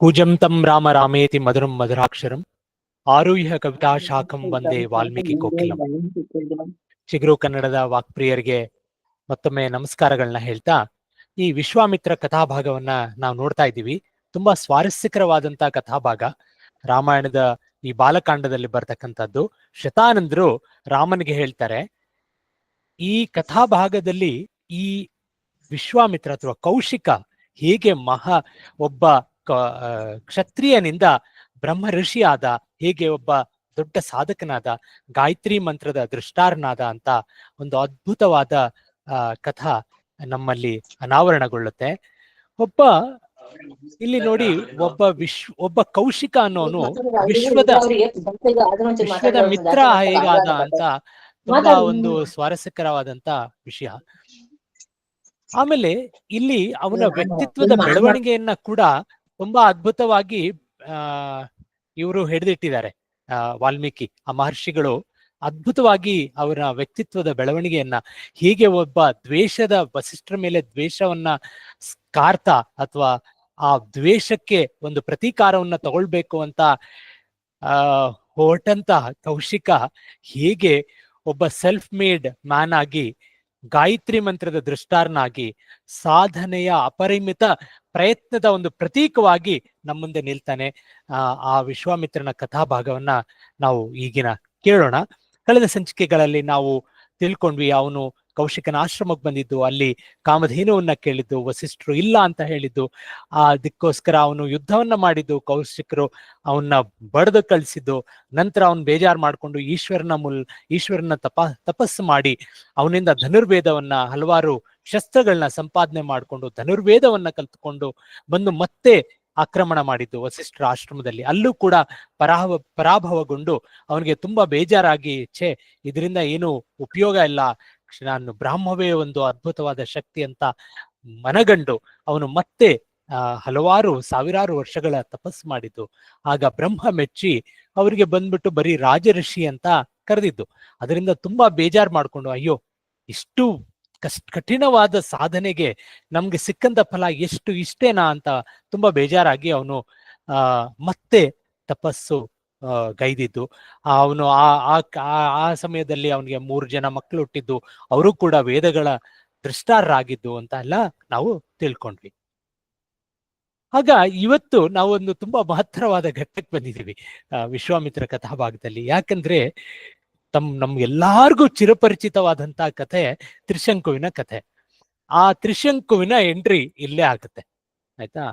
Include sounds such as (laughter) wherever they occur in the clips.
ಕೂಜಂತಂ ರಾಮ ರಾಮೇತಿ ಮಧುರಂ ಮಧುರಾಕ್ಷರಂ ಆರೋಹ್ಯ ಕವಿತಾ ಶಾಖಂ ಒಂದೇ ವಾಲ್ಮೀಕಿ ಕೋಕಿಲಂ. ಚಿಗುರು ಕನ್ನಡದ ವಾಕ್ಪ್ರಿಯರಿಗೆ ಮತ್ತೊಮ್ಮೆ ನಮಸ್ಕಾರಗಳನ್ನ ಹೇಳ್ತಾ, ಈ ವಿಶ್ವಾಮಿತ್ರ ಕಥಾಭಾಗವನ್ನ ನಾವು ನೋಡ್ತಾ ಇದ್ದೀವಿ. ತುಂಬಾ ಸ್ವಾರಸ್ಯಕರವಾದಂತ ಕಥಾಭಾಗ. ರಾಮಾಯಣದ ಈ ಬಾಲಕಾಂಡದಲ್ಲಿ ಬರ್ತಕ್ಕಂಥದ್ದು. ಶತಾನಂದರು ರಾಮನಿಗೆ ಹೇಳ್ತಾರೆ, ಈ ಕಥಾಭಾಗದಲ್ಲಿ ಈ ವಿಶ್ವಾಮಿತ್ರ ಅಥವಾ ಕೌಶಿಕ ಹೇಗೆ ಮಹಾ ಒಬ್ಬ ಕ್ಷತ್ರಿಯನಿಂದ ಬ್ರಹ್ಮ ಋಷಿಯಾದ ಹೇಗೆ ಒಬ್ಬ ದೊಡ್ಡ ಸಾಧಕನಾದ ಗಾಯತ್ರಿ ಮಂತ್ರದ ದೃಷ್ಟಾರನಾದ ಅಂತ ಒಂದು ಅದ್ಭುತವಾದ ಆ ಕಥಾ ನಮ್ಮಲ್ಲಿ ಅನಾವರಣಗೊಳ್ಳುತ್ತೆ. ಒಬ್ಬ ಇಲ್ಲಿ ನೋಡಿ ಒಬ್ಬ ವಿಶ್ವ ಒಬ್ಬ ಕೌಶಿಕ ಅನ್ನೋನು ವಿಶ್ವದ ವಿಶ್ವದ ಮಿತ್ರ ಹೇಗಾದ ಅಂತ ತುಂಬಾ ಒಂದು ಸ್ವಾರಸ್ಯಕರವಾದಂತ ವಿಷಯ. ಆಮೇಲೆ ಇಲ್ಲಿ ಅವನ ವ್ಯಕ್ತಿತ್ವದ ಬೆಳವಣಿಗೆಯನ್ನ ಕೂಡ ತುಂಬಾ ಅದ್ಭುತವಾಗಿ ಇವರು ಹಿಡಿದಿಟ್ಟಿದ್ದಾರೆ. ವಾಲ್ಮೀಕಿ, ಆ ಮಹರ್ಷಿಗಳು ಅದ್ಭುತವಾಗಿ ಅವರ ವ್ಯಕ್ತಿತ್ವದ ಬೆಳವಣಿಗೆಯನ್ನ, ಹೀಗೆ ಒಬ್ಬ ದ್ವೇಷದ ವಸಿಷ್ಠರ ಮೇಲೆ ದ್ವೇಷವನ್ನ ಕಾರ್ತ ಅಥವಾ ಆ ದ್ವೇಷಕ್ಕೆ ಒಂದು ಪ್ರತೀಕಾರವನ್ನ ತಗೊಳ್ಬೇಕು ಅಂತ, ಆ ಹೊರಟಂತ ಕೌಶಿಕ ಹೇಗೆ ಒಬ್ಬ ಸೆಲ್ಫ್ ಮೇಡ್ ಮ್ಯಾನ್ ಆಗಿ ಗಾಯತ್ರಿ ಮಂತ್ರದ ದೃಷ್ಟಾರನಾಗಿ ಸಾಧನೆಯ ಅಪರಿಮಿತ ಪ್ರಯತ್ನದ ಒಂದು ಪ್ರತೀಕವಾಗಿ ನಮ್ಮ ಮುಂದೆ ನಿಲ್ತಾನೆ. ಆ ವಿಶ್ವಾಮಿತ್ರನ ಕಥಾಭಾಗವನ್ನ ನಾವು ಈಗಿನ ಕೇಳೋಣ. ಕಳೆದ ಸಂಚಿಕೆಗಳಲ್ಲಿ ನಾವು ತಿಳ್ಕೊಂಡ್ವಿ ಅವನು ಕೌಶಿಕನ ಆಶ್ರಮಕ್ಕೆ ಬಂದಿದ್ದು, ಅಲ್ಲಿ ಕಾಮಧೇನುವನ್ನ ಕೇಳಿದ್ದು, ವಸಿಷ್ಠರು ಇಲ್ಲ ಅಂತ ಹೇಳಿದ್ದು. ಆ, ಅದಕ್ಕೋಸ್ಕರ ಅವನು ಯುದ್ಧವನ್ನ ಮಾಡಿದ್ದು, ಕೌಶಿಕರು ಅವನ್ನ ಬಡದು ಕಳಿಸಿದ್ದು. ನಂತರ ಅವನು ಬೇಜಾರು ಮಾಡ್ಕೊಂಡು ಈಶ್ವರನ ಮುಲ್, ಈಶ್ವರನ ತಪ, ತಪಸ್ಸು ಮಾಡಿ ಅವನಿಂದ ಧನುರ್ವೇದವನ್ನ ಹಲವಾರು ಶಸ್ತ್ರಗಳನ್ನ ಸಂಪಾದನೆ ಮಾಡಿಕೊಂಡು ಧನುರ್ವೇದವನ್ನ ಕಲ್ತ್ಕೊಂಡು ಬಂದು ಮತ್ತೆ ಆಕ್ರಮಣ ಮಾಡಿದ್ದು ವಸಿಷ್ಠರ ಆಶ್ರಮದಲ್ಲಿ. ಅಲ್ಲೂ ಕೂಡ ಪರಾಭವ, ಪರಾಭವಗೊಂಡು ಅವನಿಗೆ ತುಂಬಾ ಬೇಜಾರಾಗಿ, ಛೇ, ಇದರಿಂದ ಏನು ಉಪಯೋಗ ಇಲ್ಲ. ನಾನು ಬ್ರಾಹ್ಮವೇ ಒಂದು ಅದ್ಭುತವಾದ ಶಕ್ತಿ ಅಂತ ಮನಗಂಡು ಅವನು ಮತ್ತೆ ಹಲವಾರು ಸಾವಿರಾರು ವರ್ಷಗಳ ತಪಸ್ಸು ಮಾಡಿದ್ದು. ಆಗ ಬ್ರಹ್ಮ ಮೆಚ್ಚಿ ಅವರಿಗೆ ಬಂದ್ಬಿಟ್ಟು ಬರೀ ರಾಜಋಷಿ ಅಂತ ಕರೆದಿದ್ದು. ಅದರಿಂದ ತುಂಬಾ ಬೇಜಾರ್ ಮಾಡ್ಕೊಂಡು, ಅಯ್ಯೋ, ಇಷ್ಟು ಕಷ್ಟ ಕಠಿಣವಾದ ಸಾಧನೆಗೆ ನಮ್ಗೆ ಸಿಕ್ಕಂತ ಫಲ ಎಷ್ಟು ಇಷ್ಟೇನಾ? ಅಂತ ತುಂಬಾ ಬೇಜಾರಾಗಿ ಅವನು ಮತ್ತೆ ತಪಸ್ಸು ಗೈದಿದ್ದು. ಅವನು ಆ ಆ ಸಮಯದಲ್ಲಿ ಅವನಿಗೆ ಮೂರು ಜನ ಮಕ್ಕಳು ಹುಟ್ಟಿದ್ದು ಅವರು ಕೂಡ ವೇದಗಳ ದೃಷ್ಟಾರರಾಗಿದ್ದು ಅಂತ ಎಲ್ಲ ನಾವು ತಿಳ್ಕೊಂಡ್ವಿ. ಆಗ ಇವತ್ತು ನಾವು ಒಂದು ತುಂಬಾ ಮಹತ್ತರವಾದ ಘಟ್ಟಕ್ಕೆ ಬಂದಿದ್ದೀವಿ ವಿಶ್ವಾಮಿತ್ರ ಕಥಾಭಾಗದಲ್ಲಿ. ಯಾಕಂದ್ರೆ ತಮ್ ನಮ್ಗೆಲ್ಲಾರ್ಗೂ ಚಿರಪರಿಚಿತವಾದಂತಹ ಕಥೆ ತ್ರಿಶಂಕುವಿನ ಕಥೆ. ಆ ತ್ರಿಶಂಕುವಿನ ಎಂಟ್ರಿ ಇಲ್ಲೇ ಆಗುತ್ತೆ. ಆಯ್ತಾ?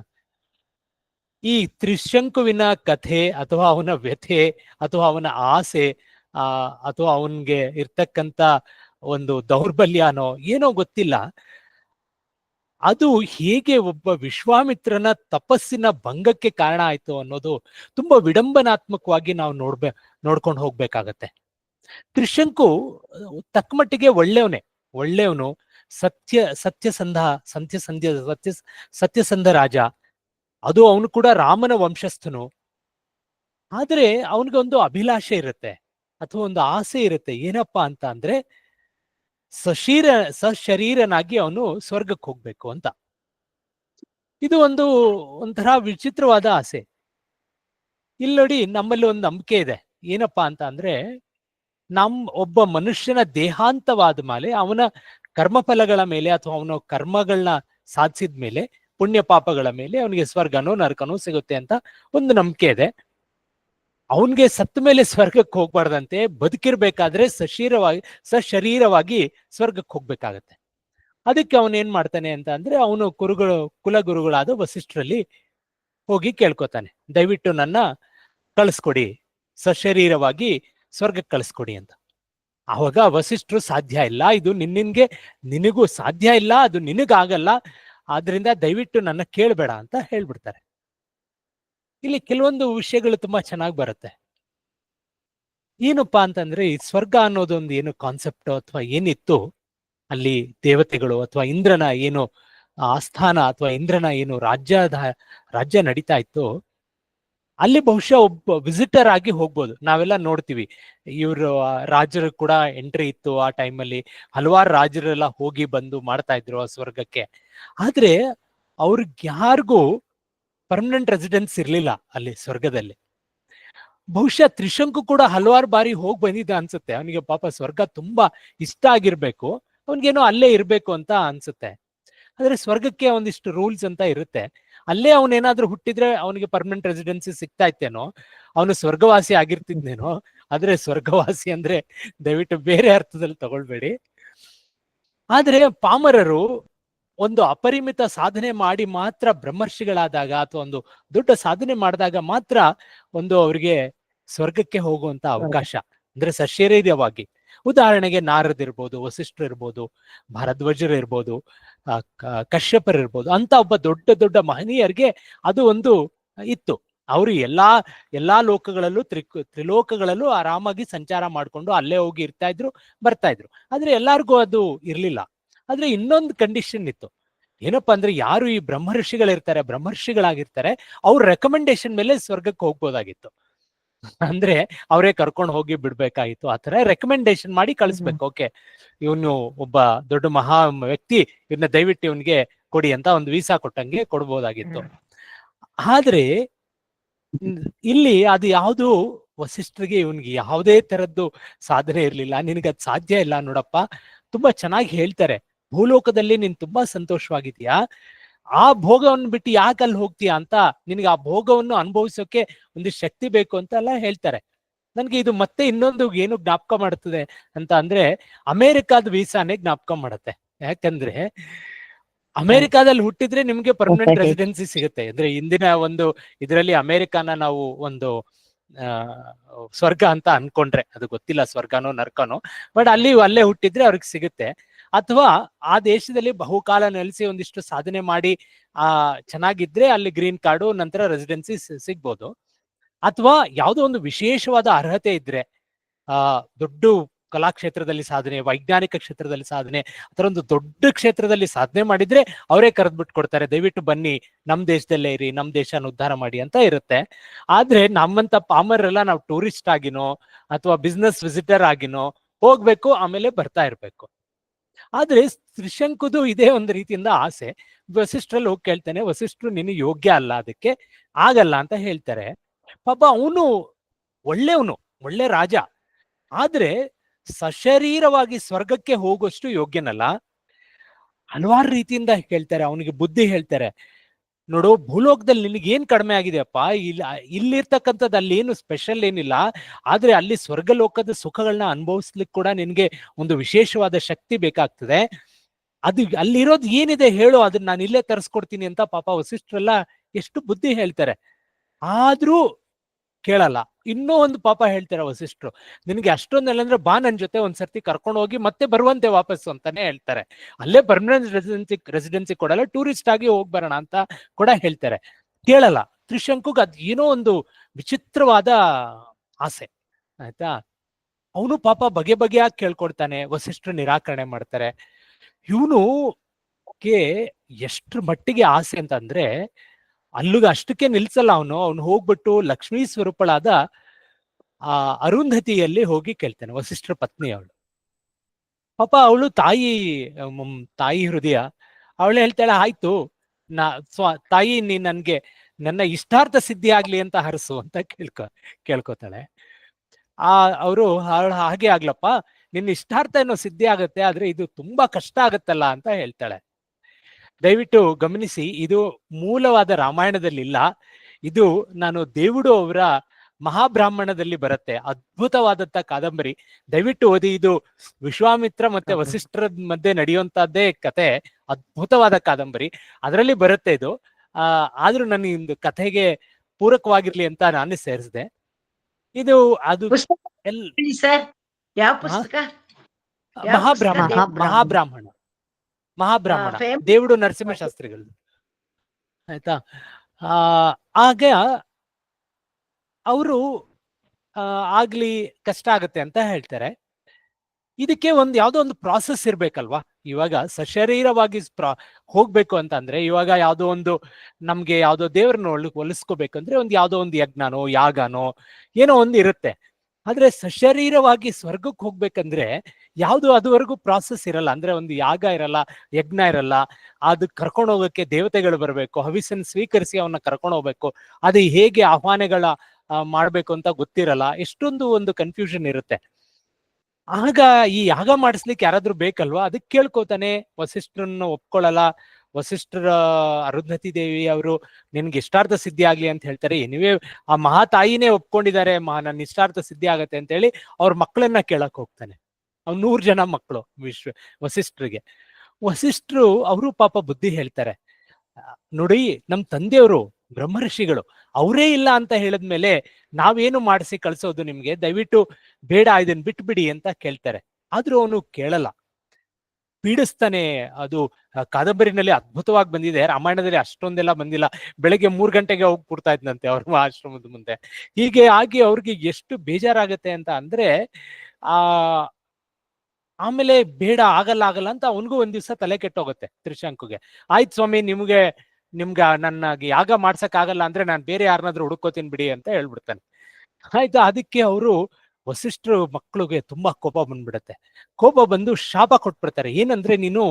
ಈ ತ್ರಿಶಂಕುವಿನ ಕಥೆ ಅಥವಾ ಅವನ ವ್ಯಥೆ ಅಥವಾ ಅವನ ಆಸೆ, ಆ, ಅಥವಾ ಅವನ್ಗೆ ಇರ್ತಕ್ಕಂತ ಒಂದು ದೌರ್ಬಲ್ಯನೋ ಏನೋ ಗೊತ್ತಿಲ್ಲ. ಅದು ಹೇಗೆ ಒಬ್ಬ ವಿಶ್ವಾಮಿತ್ರನ ತಪಸ್ಸಿನ ಭಂಗಕ್ಕೆ ಕಾರಣ ಆಯ್ತು ಅನ್ನೋದು ತುಂಬಾ ವಿಡಂಬನಾತ್ಮಕವಾಗಿ ನಾವು ನೋಡ್ಬೇ, ನೋಡ್ಕೊಂಡು ಹೋಗ್ಬೇಕಾಗತ್ತೆ. ತ್ರಿಶಂಕು ತಕ್ಕಮಟ್ಟಿಗೆ ಒಳ್ಳೆಯವನೇ, ಒಳ್ಳೆಯವನು, ಸತ್ಯ, ಸತ್ಯಸಂಧ, ಸತ್ಯಸಂಧ್ಯ ಸತ್ಯ ಸತ್ಯಸಂಧ ರಾಜ. ಅದು ಅವನು ಕೂಡ ರಾಮನ ವಂಶಸ್ಥನು. ಆದ್ರೆ ಅವನಿಗೆ ಒಂದು ಅಭಿಲಾಷೆ ಇರುತ್ತೆ, ಅಥವಾ ಒಂದು ಆಸೆ ಇರುತ್ತೆ. ಏನಪ್ಪಾ ಅಂತ ಅಂದ್ರೆ, ಸಶೀರ, ಸಶರೀರನಾಗಿ ಅವನು ಸ್ವರ್ಗಕ್ಕೆ ಹೋಗ್ಬೇಕು ಅಂತ. ಇದು ಒಂದು ಒಂಥರ ವಿಚಿತ್ರವಾದ ಆಸೆ. ಇಲ್ಲಿ ನೋಡಿ ನಮ್ಮಲ್ಲಿ ಒಂದು ನಂಬಿಕೆ ಇದೆ. ಏನಪ್ಪಾ ಅಂತ ಅಂದ್ರೆ, ನಮ್ ಒಬ್ಬ ಮನುಷ್ಯನ ದೇಹಾಂತವಾದ ಮೇಲೆ, ಅವನ ಕರ್ಮಫಲಗಳ ಮೇಲೆ ಅಥವಾ ಅವನ ಕರ್ಮಗಳನ್ನ ಸಾಧಿಸಿದ ಮೇಲೆ ಪುಣ್ಯ ಪಾಪಗಳ ಮೇಲೆ ಅವನಿಗೆ ಸ್ವರ್ಗನೋ ನರಕನೋ ಸಿಗುತ್ತೆ ಅಂತ ಒಂದು ನಂಬಿಕೆ ಇದೆ. ಅವನ್ಗೆ ಸತ್ತ ಮೇಲೆ ಸ್ವರ್ಗಕ್ಕೆ ಹೋಗ್ಬಾರ್ದಂತೆ ಬದುಕಿರ್ಬೇಕಾದ್ರೆ ಸಶೀರವಾಗಿ, ಸಶರೀರವಾಗಿ ಸ್ವರ್ಗಕ್ಕೆ ಹೋಗ್ಬೇಕಾಗತ್ತೆ. ಅದಕ್ಕೆ ಅವನ್ ಏನ್ ಮಾಡ್ತಾನೆ ಅಂತ ಅಂದ್ರೆ ಅವನು ಕುರುಗಳು, ಕುಲಗುರುಗಳಾದ ವಸಿಷ್ಠರಲ್ಲಿ ಹೋಗಿ ಕೇಳ್ಕೊತಾನೆ. ದಯವಿಟ್ಟು ನನ್ನ ಕಳಿಸ್ಕೊಡಿ, ಸಶರೀರವಾಗಿ ಸ್ವರ್ಗಕ್ಕೆ ಕಳಿಸ್ಕೊಡಿ ಅಂತ. ಆವಾಗ ವಸಿಷ್ಠರು ಸಾಧ್ಯ ಇಲ್ಲ. ಇದು ನಿನ್ನಿನ್ಗೆ ನಿನಗೂ ಸಾಧ್ಯ ಇಲ್ಲ. ಅದು ನಿನಗಾಗಲ್ಲ. ಆದ್ರಿಂದ ದಯವಿಟ್ಟು ನನ್ನ ಕೇಳಬೇಡ ಅಂತ ಹೇಳ್ಬಿಡ್ತಾರೆ. ಇಲ್ಲಿ ಕೆಲವೊಂದು ವಿಷಯಗಳು ತುಂಬಾ ಚೆನ್ನಾಗಿ ಬರುತ್ತೆ. ಏನಪ್ಪಾ ಅಂತಂದ್ರೆ ಈ ಸ್ವರ್ಗ ಅನ್ನೋದೊಂದು ಏನು ಕಾನ್ಸೆಪ್ಟ್ ಅಥವಾ ಏನಿತ್ತು, ಅಲ್ಲಿ ದೇವತೆಗಳು ಅಥವಾ ಇಂದ್ರನ ಏನು ಆಸ್ಥಾನ ಅಥವಾ ಇಂದ್ರನ ಏನು ರಾಜ್ಯದ, ರಾಜ್ಯ ನಡೀತಾ ಇತ್ತು ಅಲ್ಲಿ ಬಹುಶಃ ಒಬ್ಬ ವಿಸಿಟರ್ ಆಗಿ ಹೋಗ್ಬೋದು. ನಾವೆಲ್ಲ ನೋಡ್ತೀವಿ. ಇವರು ರಾಜರು ಕೂಡ ಎಂಟ್ರಿ ಇತ್ತು ಆ ಟೈಮಲ್ಲಿ ಹಲವಾರು ರಾಜರೆಲ್ಲ ಹೋಗಿ ಬಂದು ಮಾಡ್ತಾ ಇದ್ರು ಆ ಸ್ವರ್ಗಕ್ಕೆ. ಆದ್ರೆ ಅವ್ರಿಗೆ ಯಾರಿಗೂ ಪರ್ಮನೆಂಟ್ ರೆಸಿಡೆನ್ಸ್ ಇರ್ಲಿಲ್ಲ ಅಲ್ಲಿ ಸ್ವರ್ಗದಲ್ಲಿ. ಬಹುಶಃ ತ್ರಿಶಂಕು ಕೂಡ ಹಲವಾರು ಬಾರಿ ಹೋಗಿ ಬಂದಿದ್ದ ಅನ್ಸುತ್ತೆ. ಅವನಿಗೆ ಪಾಪ ಸ್ವರ್ಗ ತುಂಬಾ ಇಷ್ಟ ಆಗಿರ್ಬೇಕು. ಅವನಿಗೇನೋ ಅಲ್ಲೇ ಇರ್ಬೇಕು ಅಂತ ಅನ್ಸುತ್ತೆ. ಆದ್ರೆ ಸ್ವರ್ಗಕ್ಕೆ ಒಂದಿಷ್ಟು ರೂಲ್ಸ್ ಅಂತ ಇರುತ್ತೆ. ಅಲ್ಲೇ ಅವನೇನಾದ್ರೂ ಹುಟ್ಟಿದ್ರೆ ಅವನಿಗೆ ಪರ್ಮನೆಂಟ್ ರೆಸಿಡೆನ್ಸಿ ಸಿಗ್ತಾ ಇತ್ತೇನೋ, ಅವನು ಸ್ವರ್ಗವಾಸಿ ಆಗಿರ್ತಿದ್ನೇನೋ, ಆದ್ರೆ ಸ್ವರ್ಗವಾಸಿ ಅಂದ್ರೆ ದಯವಿಟ್ಟು ಬೇರೆ ಅರ್ಥದಲ್ಲಿ ತಗೊಳ್ಬೇಡಿ. ಆದ್ರೆ ಪಾಮರರು ಒಂದು ಅಪರಿಮಿತ ಸಾಧನೆ ಮಾಡಿ ಮಾತ್ರ ಬ್ರಹ್ಮರ್ಷಿಗಳಾದಾಗ ಅಥವಾ ಒಂದು ದೊಡ್ಡ ಸಾಧನೆ ಮಾಡಿದಾಗ ಮಾತ್ರ ಒಂದು ಅವರಿಗೆ ಸ್ವರ್ಗಕ್ಕೆ ಹೋಗುವಂತ ಅವಕಾಶ. ಅಂದ್ರೆ ಸಶರೀರವಾಗಿ. ಉದಾಹರಣೆಗೆ ನಾರದ್ ಇರ್ಬೋದು, ವಸಿಷ್ಠರು ಇರ್ಬೋದು, ಭರದ್ವಜರು ಇರ್ಬೋದು ಕಶ್ಯಪರು ಇರ್ಬೋದು, ಅಂತ ಒಬ್ಬ ದೊಡ್ಡ ದೊಡ್ಡ ಮಹನೀಯರಿಗೆ ಅದು ಒಂದು ಇತ್ತು. ಅವರು ಎಲ್ಲಾ ಎಲ್ಲಾ ಲೋಕಗಳಲ್ಲೂ ತ್ರಿ ತ್ರಿಲೋಕಗಳಲ್ಲೂ ಆರಾಮಾಗಿ ಸಂಚಾರ ಮಾಡ್ಕೊಂಡು ಅಲ್ಲೇ ಹೋಗಿ ಇರ್ತಾ ಇದ್ರು, ಬರ್ತಾ ಇದ್ರು. ಆದ್ರೆ ಎಲ್ಲಾರ್ಗೂ ಅದು ಇರ್ಲಿಲ್ಲ. ಆದ್ರೆ ಇನ್ನೊಂದು ಕಂಡೀಷನ್ ಇತ್ತು. ಏನಪ್ಪಾ ಅಂದ್ರೆ ಯಾರು ಈ ಬ್ರಹ್ಮರ್ಷಿಗಳಿರ್ತಾರೆ, ಬ್ರಹ್ಮರ್ಷಿಗಳಾಗಿರ್ತಾರೆ, ಅವ್ರ ರೆಕಮೆಂಡೇಶನ್ ಮೇಲೆ ಸ್ವರ್ಗಕ್ಕೆ ಹೋಗ್ಬೋದಾಗಿತ್ತು. ಅಂದ್ರೆ ಅವರೇ ಕರ್ಕೊಂಡು ಹೋಗಿ ಬಿಡ್ಬೇಕಾಗಿತ್ತು. ಆತರ ರೆಕಮೆಂಡೇಶನ್ ಮಾಡಿ ಕಳಿಸ್ಬೇಕು. ಓಕೆ ಇವನು ಒಬ್ಬ ದೊಡ್ಡ ಮಹಾ ವ್ಯಕ್ತಿ ಇವನ್ನ ದಯವಿಟ್ಟು ಇವನ್ಗೆ ಕೊಡಿ ಅಂತ ಒಂದು ವೀಸಾ ಕೊಟ್ಟಂಗೆ ಕೊಡ್ಬೋದಾಗಿತ್ತು. ಆದ್ರೆ ಇಲ್ಲಿ ಅದು ಯಾವುದು ವಸಿಷ್ಠರಿಗೆ ಇವನ್ಗೆ ಯಾವುದೇ ತರದ್ದು ಸಾಧನೆ ಇರ್ಲಿಲ್ಲ. ನಿನಗೆ ಅದ್ ಸಾಧ್ಯ ಇಲ್ಲ ನೋಡಪ್ಪ. ತುಂಬಾ ಚೆನ್ನಾಗಿ ಹೇಳ್ತಾರೆ. ಭೂಲೋಕದಲ್ಲಿ ನೀನ್ ತುಂಬಾ ಸಂತೋಷವಾಗಿದ್ಯಾ? ಆ ಭೋಗವನ್ನು ಬಿಟ್ಟು ಯಾಕೆ ಅಲ್ಲಿ ಹೋಗ್ತೀಯ ಅಂತ ನಿನಗೆ ಆ ಭೋಗವನ್ನು ಅನುಭವಿಸೋಕೆ ಒಂದು ಶಕ್ತಿ ಬೇಕು ಅಂತ ಎಲ್ಲ ಹೇಳ್ತಾರೆ. ನನ್ಗೆ ಇದು ಮತ್ತೆ ಇನ್ನೊಂದು ಏನು ಜ್ಞಾಪಕ ಮಾಡುತ್ತದೆ ಅಂತ ಅಂದ್ರೆ ಅಮೆರಿಕಾದ ವೀಸಾನೇ ಜ್ಞಾಪಕ ಮಾಡುತ್ತೆ. ಯಾಕಂದ್ರೆ ಅಮೆರಿಕಾದಲ್ಲಿ ಹುಟ್ಟಿದ್ರೆ ನಿಮ್ಗೆ ಪರ್ಮನೆಂಟ್ ರೆಸಿಡೆನ್ಸಿ ಸಿಗುತ್ತೆ. ಅಂದ್ರೆ ಇಂದಿನ ಒಂದು ಇದರಲ್ಲಿ ಅಮೆರಿಕಾನ ನಾವು ಒಂದು ಆ ಸ್ವರ್ಗ ಅಂತ ಅನ್ಕೊಂಡ್ರೆ. ಅದು ಗೊತ್ತಿಲ್ಲ ಸ್ವರ್ಗನೋ ನರ್ಕನೋ. ಬಟ್ ಅಲ್ಲಿ ಅಲ್ಲೇ ಹುಟ್ಟಿದ್ರೆ ಅವ್ರಿಗೆ ಸಿಗುತ್ತೆ. ಅಥವಾ ಆ ದೇಶದಲ್ಲಿ ಬಹುಕಾಲ ನೆಲೆಸಿ ಒಂದಿಷ್ಟು ಸಾಧನೆ ಮಾಡಿ, ಆ, ಚೆನ್ನಾಗಿದ್ರೆ ಅಲ್ಲಿ ಗ್ರೀನ್ ಕಾರ್ಡು, ನಂತರ ರೆಸಿಡೆನ್ಸಿ ಸಿಗ್ಬೋದು. ಅಥವಾ ಯಾವುದೋ ಒಂದು ವಿಶೇಷವಾದ ಅರ್ಹತೆ ಇದ್ರೆ, ಆ, ದೊಡ್ಡ ಕಲಾಕ್ಷೇತ್ರದಲ್ಲಿ ಸಾಧನೆ, ವೈಜ್ಞಾನಿಕ ಕ್ಷೇತ್ರದಲ್ಲಿ ಸಾಧನೆ, ಅಥವಾ ಒಂದು ದೊಡ್ಡ ಕ್ಷೇತ್ರದಲ್ಲಿ ಸಾಧನೆ ಮಾಡಿದ್ರೆ ಅವರೇ ಕರೆದ್ಬಿಟ್ಟು ಕೊಡ್ತಾರೆ ದಯವಿಟ್ಟು ಬನ್ನಿ, ನಮ್ ದೇಶದಲ್ಲೇ ಇರಿ, ನಮ್ ದೇಶನ ಉದ್ಧಾರ ಮಾಡಿ ಅಂತ ಇರುತ್ತೆ. ಆದ್ರೆ ನಮ್ಮಂತ ಪಾಮರೆಲ್ಲ ನಾವು ಟೂರಿಸ್ಟ್ ಆಗಿನೋ, ಅಥವಾ ಬಿಸ್ನೆಸ್ ವಿಸಿಟರ್ ಆಗಿನೋ, ಹೋಗ್ಬೇಕು, ಆಮೇಲೆ ಬರ್ತಾ ಇರ್ಬೇಕು. ಆದ್ರೆ ತ್ರಿಶಂಕುದು ಇದೇ ಒಂದು ರೀತಿಯಿಂದ ಆಸೆ. ವಸಿಷ್ಠರಲ್ಲಿ ಹೋಗಿ ಕೇಳ್ತಾನೆ, ವಸಿಷ್ಠರು ನೀನು ಯೋಗ್ಯ ಅಲ್ಲ ಅದಕ್ಕೆ, ಆಗಲ್ಲ ಅಂತ ಹೇಳ್ತಾರೆ. ಪಾಪ ಅವನು ಒಳ್ಳೆಯವನು, ಒಳ್ಳೆ ರಾಜ. ಆದ್ರೆ ಸಶರೀರವಾಗಿ ಸ್ವರ್ಗಕ್ಕೆ ಹೋಗುವಷ್ಟು ಯೋಗ್ಯನಲ್ಲ. ಹಲವಾರು ರೀತಿಯಿಂದ ಹೇಳ್ತಾರೆ, ಅವನಿಗೆ ಬುದ್ಧಿ ಹೇಳ್ತಾರೆ. ನೋಡು, ಭೂಲೋಕದಲ್ಲಿ ನಿನಗೆ ಏನ್ ಕಡಿಮೆ ಆಗಿದೆಯಪ್ಪ? ಇಲ್ಲಿ ಇಲ್ಲಿರ್ತಕ್ಕಂಥದ್ದು ಅಲ್ಲಿ ಏನು ಸ್ಪೆಷಲ್ ಏನಿಲ್ಲ. ಆದ್ರೆ ಅಲ್ಲಿ ಸ್ವರ್ಗಲೋಕದ ಸುಖಗಳನ್ನ ಅನುಭವಿಸ್ಲಿಕ್ಕೆ ಕೂಡ ನಿನ್ಗೆ ಒಂದು ವಿಶೇಷವಾದ ಶಕ್ತಿ ಬೇಕಾಗ್ತದೆ. ಅದು ಅಲ್ಲಿರೋದು ಏನಿದೆ ಹೇಳು, ಅದನ್ನ ನಾನು ಇಲ್ಲೇ ತರಿಸ್ಕೊಡ್ತೀನಿ ಅಂತ ಪಾಪ ವಸಿಷ್ಠರೆಲ್ಲ ಎಷ್ಟು ಬುದ್ಧಿ ಹೇಳ್ತಾರೆ. ಆದ್ರೂ ಕೇಳಲ್ಲ. ಇನ್ನೂ ಒಂದು ಪಾಪ ಹೇಳ್ತಾರೆ ವಸಿಷ್ಠರು, ನಿನಗೆ ಅಷ್ಟೊಂದೆಲ್ಲ ಅಂದ್ರೆ ಬಾ ನನ್ನ ಜೊತೆ ಒಂದ್ಸರ್ತಿ ಕರ್ಕೊಂಡು ಹೋಗಿ ಮತ್ತೆ ಬರುವಂತೆ ವಾಪಸ್ಸು ಅಂತಾನೆ ಹೇಳ್ತಾರೆ. ಅಲ್ಲೇ ಪರ್ಮನೆಂಟ್ ರೆಸಿಡೆನ್ಸಿ ರೆಸಿಡೆನ್ಸಿ ಕೊಡಲ್ಲ ಟೂರಿಸ್ಟ್ ಆಗಿ ಹೋಗಿ ಬರೋಣ ಅಂತ ಕೂಡ ಹೇಳ್ತಾರೆ. ಕೇಳಲ್ಲ. ತ್ರಿಶಂಕುಗ್ ಅದ್ ಏನೋ ಒಂದು ವಿಚಿತ್ರವಾದ ಆಸೆ, ಆಯ್ತಾ? ಅವನು ಪಾಪ ಬಗೆ ಬಗೆಯಾಗಿ ಕೇಳ್ಕೊಡ್ತಾನೆ, ವಸಿಷ್ಠರು ನಿರಾಕರಣೆ ಮಾಡ್ತಾರೆ. ಇವನು ಕೆ ಎಷ್ಟ್ರ ಮಟ್ಟಿಗೆ ಆಸೆ ಅಂತಂದ್ರೆ ಅಲ್ಲಿಗೆ ಅಷ್ಟಕ್ಕೆ ನಿಲ್ಸಲ್ಲ ಅವನು. ಅವನು ಹೋಗ್ಬಿಟ್ಟು ಲಕ್ಷ್ಮೀ ಸ್ವರೂಪಳಾದ, ಆ, ಅರುಂಧತಿಯಲ್ಲಿ ಹೋಗಿ ಕೇಳ್ತಾನೆ, ವಸಿಷ್ಠರ ಪತ್ನಿ ಅವಳು. ಪಾಪ ಅವಳು ತಾಯಿ ತಾಯಿ ಹೃದಯ. ಅವಳು ಹೇಳ್ತಾಳೆ, ಆಯ್ತು, ನಾ, ಸ್ವ, ತಾಯಿ ನೀ ನನ್ಗೆ, ನನ್ನ ಇಷ್ಟಾರ್ಥ ಸಿದ್ಧಿ ಆಗ್ಲಿ ಅಂತ ಹರಸು ಅಂತ ಕೇಳ್ಕೊ, ಕೇಳ್ಕೊತಾಳೆ. ಆ, ಅವರು ಹಾಗೆ ಆಗ್ಲಪ್ಪ, ನಿನ್ನ ಇಷ್ಟಾರ್ಥ ಏನೋ ಸಿದ್ಧಿ ಆಗತ್ತೆ, ಆದ್ರೆ ಇದು ತುಂಬಾ ಕಷ್ಟ ಆಗತ್ತಲ್ಲ ಅಂತ ಹೇಳ್ತಾಳೆ. ದಯವಿಟ್ಟು ಗಮನಿಸಿ ಇದು ಮೂಲವಾದ ರಾಮಾಯಣದಲ್ಲಿ ಇಲ್ಲ ಇದು ನಾನು ದೇವುಡು ಅವರ ಮಹಾಬ್ರಾಹ್ಮಣದಲ್ಲಿ ಬರುತ್ತೆ. ಅದ್ಭುತವಾದಂತ ಕಾದಂಬರಿ. ದಯವಿಟ್ಟು ಓದಿ ಇದು ವಿಶ್ವಾಮಿತ್ರ ಮತ್ತೆ ವಸಿಷ್ಠರ ಮಧ್ಯೆ ನಡೆಯುವಂತದ್ದೇ ಕತೆ. ಅದ್ಭುತವಾದ ಕಾದಂಬರಿ. ಅದರಲ್ಲಿ ಬರುತ್ತೆ ಇದು. ಆ ಆದ್ರೂ ನನ್ನ ಒಂದು ಕಥೆಗೆ ಪೂರಕವಾಗಿರ್ಲಿ ಅಂತ ನಾನೇ ಸೇರಿಸಿದೆ. ಇದು ಅದು ಮಹಾಬ್ರಾಹ್ಮಣ. ಮಹಾಬ್ರಾಹ್ಮಣ. ಮಹಾಬ್ರಾಹ್ಮಣ ಆ, ನರಸಿಂಹ ಶಾಸ್ತ್ರಿಗಳು ನರಸಿಂಹಶಾಸ್ತ್ರಿಗಳು ಆಯ್ತಾ? ಆ ಆಗ ಅವರು ಆಗ್ಲಿ ಕಷ್ಟ ಆಗತ್ತೆ ಅಂತ ಹೇಳ್ತಾರೆ. ಇದಕ್ಕೆ ಒಂದ್ ಯಾವ್ದೋ ಒಂದು ಪ್ರಾಸೆಸ್ ಇರ್ಬೇಕಲ್ವಾ? ಇವಾಗ ಸಶರೀರವಾಗಿ ಪ್ರಾ- ಹೋಗ್ಬೇಕು ಅಂತ ಅಂದ್ರೆ ಇವಾಗ ಯಾವ್ದೋ ಒಂದು ನಮ್ಗೆ ಯಾವ್ದೋ ದೇವ್ರನ್ನ ಒಳ ಒಲಿಸ್ಕೋಬೇಕಂದ್ರೆ ಒಂದ್ ಯಾವ್ದೋ ಒಂದು ಯಜ್ಞನೋ ಯಾಗನೋ ಏನೋ ಒಂದು ಇರುತ್ತೆ. ಆದ್ರೆ ಸಶರೀರವಾಗಿ ಸ್ವರ್ಗಕ್ಕೆ ಹೋಗ್ಬೇಕಂದ್ರೆ ಯಾವುದು ಅದುವರೆಗೂ ಪ್ರಾಸೆಸ್ ಇರಲ್ಲ. ಅಂದ್ರೆ ಒಂದು ಯಾಗ ಇರಲ್ಲ, ಯಜ್ಞ ಇರಲ್ಲ, ಅದು ಕರ್ಕೊಂಡು ಹೋಗಕ್ಕೆ ದೇವತೆಗಳು ಬರಬೇಕು ಹವಿಸನ್ ಸ್ವೀಕರಿಸಿ ಅವನ್ನ ಕರ್ಕೊಂಡು ಹೋಗ್ಬೇಕು. ಅದು ಹೇಗೆ ಆಹ್ವಾನಗಳ ಮಾಡ್ಬೇಕು ಅಂತ ಗೊತ್ತಿರಲ್ಲ. ಎಷ್ಟೊಂದು ಒಂದು ಕನ್ಫ್ಯೂಷನ್ ಇರುತ್ತೆ. ಆಗ ಈ ಯಾಗ ಮಾಡಿಸ್ಲಿಕ್ಕೆ ಯಾರಾದ್ರೂ ಬೇಕಲ್ವಾ? ಅದಕ್ಕೆ ಕೇಳ್ಕೊತಾನೆ ವಸಿಷ್ಠರನ್ನ ಒಪ್ಕೊಳ್ಳಲ್ಲ. ವಸಿಷ್ಠರ ಅರುಂಧತಿ ದೇವಿ ಅವರು, ನಿನ್ಗೆ ಇಷ್ಟಾರ್ಥ ಸಿದ್ಧಿ ಆಗ್ಲಿ ಅಂತ ಹೇಳ್ತಾರೆ. ಎನಿವೇ ಆ ಮಹಾತಾಯಿನೇ ಒಪ್ಕೊಂಡಿದ್ದಾರೆ. ಮಹಾ, ನನ್ನ ಇಷ್ಟಾರ್ಥ ಸಿದ್ಧಿ ಆಗತ್ತೆ ಅಂತ ಹೇಳಿ ಅವ್ರ ಮಕ್ಕಳನ್ನ ಕೇಳಕ್ ಹೋಗ್ತಾನೆ. ಅವ್ನು ನೂರ್ ಜನ ಮಕ್ಕಳು ವಿಶ್ವ ವಸಿಷ್ಠರಿಗೆ ವಸಿಷ್ಠರು ಅವರು ಪಾಪ ಬುದ್ಧಿ ಹೇಳ್ತಾರೆ. ನೋಡಿ ನಮ್ ತಂದೆಯವರು ಬ್ರಹ್ಮರ್ಷಿಗಳು, ಅವರೇ ಇಲ್ಲ ಅಂತ ಹೇಳಿದ್ಮೇಲೆ ನಾವೇನು ಮಾಡಿಸಿ ಕಳಿಸೋದು ನಿಮ್ಗೆ? ದಯವಿಟ್ಟು ಬೇಡ ಇದನ್ ಬಿಟ್ಬಿಡಿ ಅಂತ ಕೇಳ್ತಾರೆ. ಆದ್ರೂ ಅವನು ಕೇಳಲ್ಲ. ಪೀಡಿಸ್ತಾನೆ ಅದು ಕಾದಂಬರಿನಲ್ಲಿ ಅದ್ಭುತವಾಗಿ ಬಂದಿದೆ. ರಾಮಾಯಣದಲ್ಲಿ ಅಷ್ಟೊಂದೆಲ್ಲ ಬಂದಿಲ್ಲ. ಬೆಳಗ್ಗೆ ಮೂರು ಗಂಟೆಗೆ ಹೋಗಿ ಕೊಡ್ತಾ ಇದ್ನಂತೆ ಅವ್ರ (laughs) ಆಶ್ರಮದ ಮುಂದೆ. ಹೀಗೆ ಆಗಿ ಅವ್ರಿಗೆ ಎಷ್ಟು ಬೇಜಾರಾಗತ್ತೆ ಅಂತ ಅಂದ್ರೆ, ಆ ಆಮೇಲೆ ಬೇಡ, ಆಗಲ್ಲ ಆಗಲ್ಲ ಅಂತ ಅವನಿಗೂ ಒಂದ್ ದಿವ್ಸ ತಲೆ ಕೆಟ್ಟೋಗುತ್ತೆ ತ್ರಿಶಂಕುಗೆ. ಆಯ್ತು ಸ್ವಾಮಿ, ನಿಮ್ಗೆ ನಿಮ್ಗೆ ನನ್ನ ಯಾಗ ಮಾಡ್ಸಕ್ ಆಗಲ್ಲ ಅಂದ್ರೆ ನಾನು ಬೇರೆ ಯಾರನ್ನಾದ್ರೂ ಹುಡುಕೋತೀನಿ ಬಿಡಿ ಅಂತ ಹೇಳ್ಬಿಡ್ತಾನೆ. ಆಯ್ತು, ಅದಕ್ಕೆ ಅವರು ವಸಿಷ್ಠರು ಮಕ್ಕಳಿಗೆ ತುಂಬಾ ಕೋಪ ಬಂದ್ಬಿಡತ್ತೆ. ಕೋಪ ಬಂದು ಶಾಪ ಕೊಟ್ಬಿಡ್ತಾರೆ. ಏನಂದ್ರೆ ನೀನು,